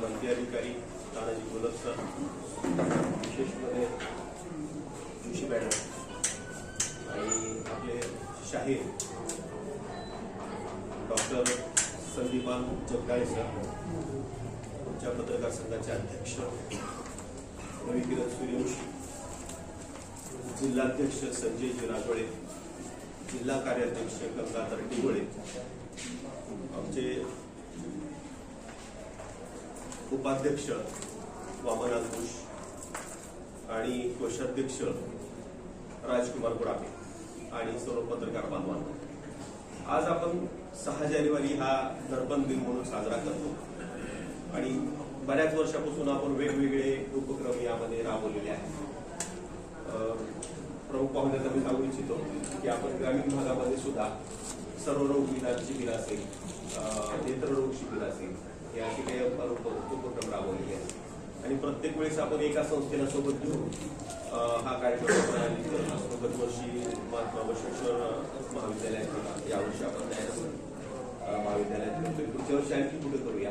माहिती अधिकारी तानाजी गोलक सर विशेष जोशी मॅडम आणि आपले शाहीर डॉक्टर संदीपान जगदाळे सर आमच्या पत्रकार संघाचे अध्यक्ष रविकिरण सूर्यवंशी जिल्हाध्यक्ष संजय राजोळे जिल्हा कार्याध्यक्ष गंगाधर डिगोळे आमचे उपाध्यक्ष वामन घोष आणि कोषाध्यक्ष राजकुमार गुडापे आणि सर्व पत्रकार बांधवांना. आज आपण सहा जानेवारी हा दर्पण दिन म्हणून साजरा करतो. आणि बऱ्याच वर्षापासून आपण वेगवेगळे उपक्रम यामध्ये राबवलेले आहेत. प्रमुख पाहुण्याचा मी सांगू इच्छितो की आपण ग्रामीण भागामध्ये सुद्धा सर्व रोग विधान शिबिर असेल नेत्ररोग शिबिर असेल ही अशी काही उपक्रम राबवलेली आहे आणि प्रत्येक वेळेस आपण एका संस्थेला सोबत घेऊन हा कार्यक्रम आपण असतो महात्मा बसवेश्वर महाविद्यालयात केला यावर्षी आपण दयानंद महाविद्यालयात करतोय पुढच्या वर्षी आणखी पुढे करूया.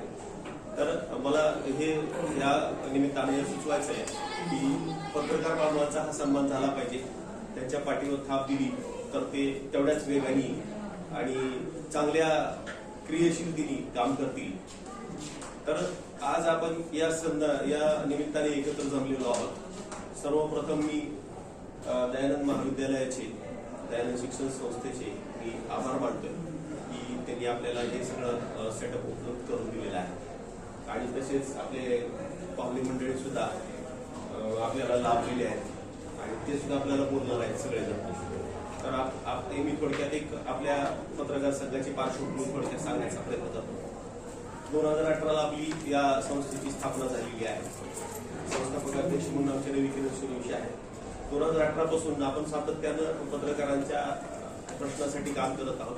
तर मला हे या निमित्ताने सुचवायचं आहे की पत्रकार बांधवांचा हा सन्मान झाला पाहिजे. त्यांच्या पाठीवर थाप दिली तर ते तेवढ्याच वेगाने आणि चांगल्या क्रियाशीलतेने काम करतील. तर आज आपण या संधा या निमित्ताने एकत्र जमलेलो आहोत. सर्वप्रथम मी दयानंद महाविद्यालयाचे दयानंद शिक्षण संस्थेचे मी आभार मानतोय की त्यांनी आपल्याला हे सगळं सेटअप उपलब्ध करून दिलेलं आहे. आणि तसेच आपले पाहुणे मंडळी सुद्धा आपल्याला लाभलेले आहेत. आणि ते सुद्धा आपल्याला बोलणार आहेत सगळेजण. तर आप- आप- मी थोडक्यात एक आपल्या पत्रकार संघाची पार्श्वभूमी थोडक्यात सांगण्याचा प्रयत्न करतो. दोन हजार अठराला आपली या संस्थेची स्थापना झालेली आहे. संस्थापक अध्यक्ष म्हणून आमचे रवी किरण सूर्यवंशी आहेत. दोन हजार अठरा पासून आपण सातत्यानं पत्रकारांच्या प्रश्नासाठी काम करत आहोत.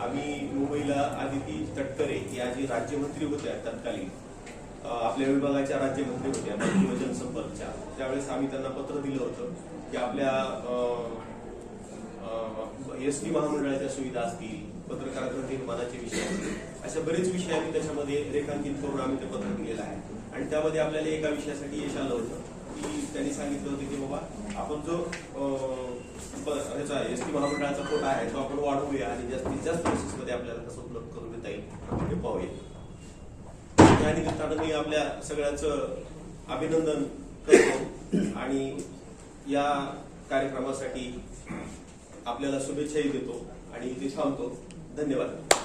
आम्ही मुंबईला आदिती तटकरे या जी राज्यमंत्री होत्या तत्कालीन आपल्या विभागाच्या राज्यमंत्री होत्या जनसंपर्कच्या. त्यावेळेस आम्ही त्यांना पत्र दिलं होतं की आपल्या एस टी महामंडळाच्या सुविधा असतील पत्रकार निर्माणाचे विषय असतील अशा बरेच विषय आम्ही त्याच्यामध्ये रेखांकित करून आम्ही ते पत्र दिलेलं आहे. आणि त्यामध्ये आपल्याला एका विषयासाठी यश आलं होतं. की त्यांनी सांगितलं होतं की बाबा आपण जो ह्याचा एस टी महामंडळाचा कोटा आहे तो आपण वाढवूया आणि जास्तीत जास्त बसेसमध्ये आपल्याला कसं उपलब्ध करून देता येईल हे पाहूया या निमित्तानं मी आपल्या सगळ्यांचं अभिनंदन करतो. आणि या कार्यक्रमासाठी आपल्याला शुभेच्छाही देतो आणि इथे थांबतो. धन्यवाद.